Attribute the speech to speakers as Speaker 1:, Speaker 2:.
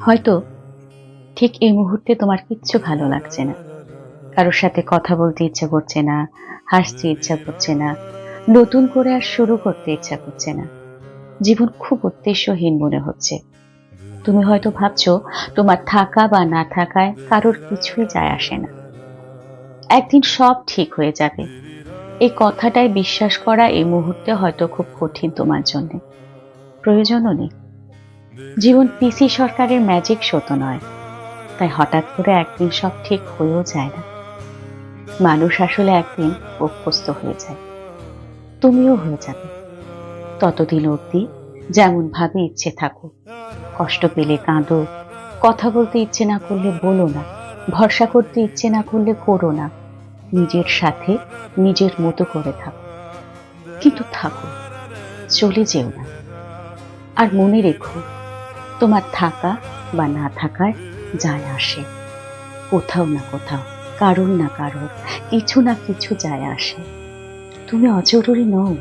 Speaker 1: হয়তো ঠিক এই মুহূর্তে তোমার কিচ্ছু ভালো লাগছে না। কারোর সাথে কথা বলতে ইচ্ছা করছে না, হাসতে ইচ্ছা করছে না, নতুন করে আর শুরু করতে ইচ্ছা করছে না। জীবন খুব উদ্দেশ্যহীন মনে হচ্ছে। তুমি হয়তো ভাবছ, তোমার থাকা বা না থাকায় কারোর কিছুই যায় আসে না। একদিন সব ঠিক হয়ে যাবে। এই কথাটাই বিশ্বাস করা এই মুহূর্তে হয়তো খুব কঠিন তোমার জন্য। প্রয়োজনও নেই। জীবন পিসি সরকারের ম্যাজিক শো তো নয়। তাই হঠাৎ করে একদিন সব ঠিক হয়েও যায় না। মানুষ আসলে একদিন অভ্যস্ত হয়ে যায়। তুমিও হয়ে যাবে। ততদিন অবধি যেমন ভাবে ইচ্ছে থাকো। কষ্ট পেলে কাঁদো। কথা বলতে ইচ্ছে না করলে বলো না। ভরসা করতে ইচ্ছে না করলে করো না। নিজের সাথে নিজের মতো করে থাকো। কিন্তু থাকো। চলে যেও না। আর মনে রেখো তোমার থাকা বা না থাকার যায় আসে। কোথাও না কোথাও, কারোর না কারোর, কিছু না কিছু যায় আসে। তুমি অজরুরি নও।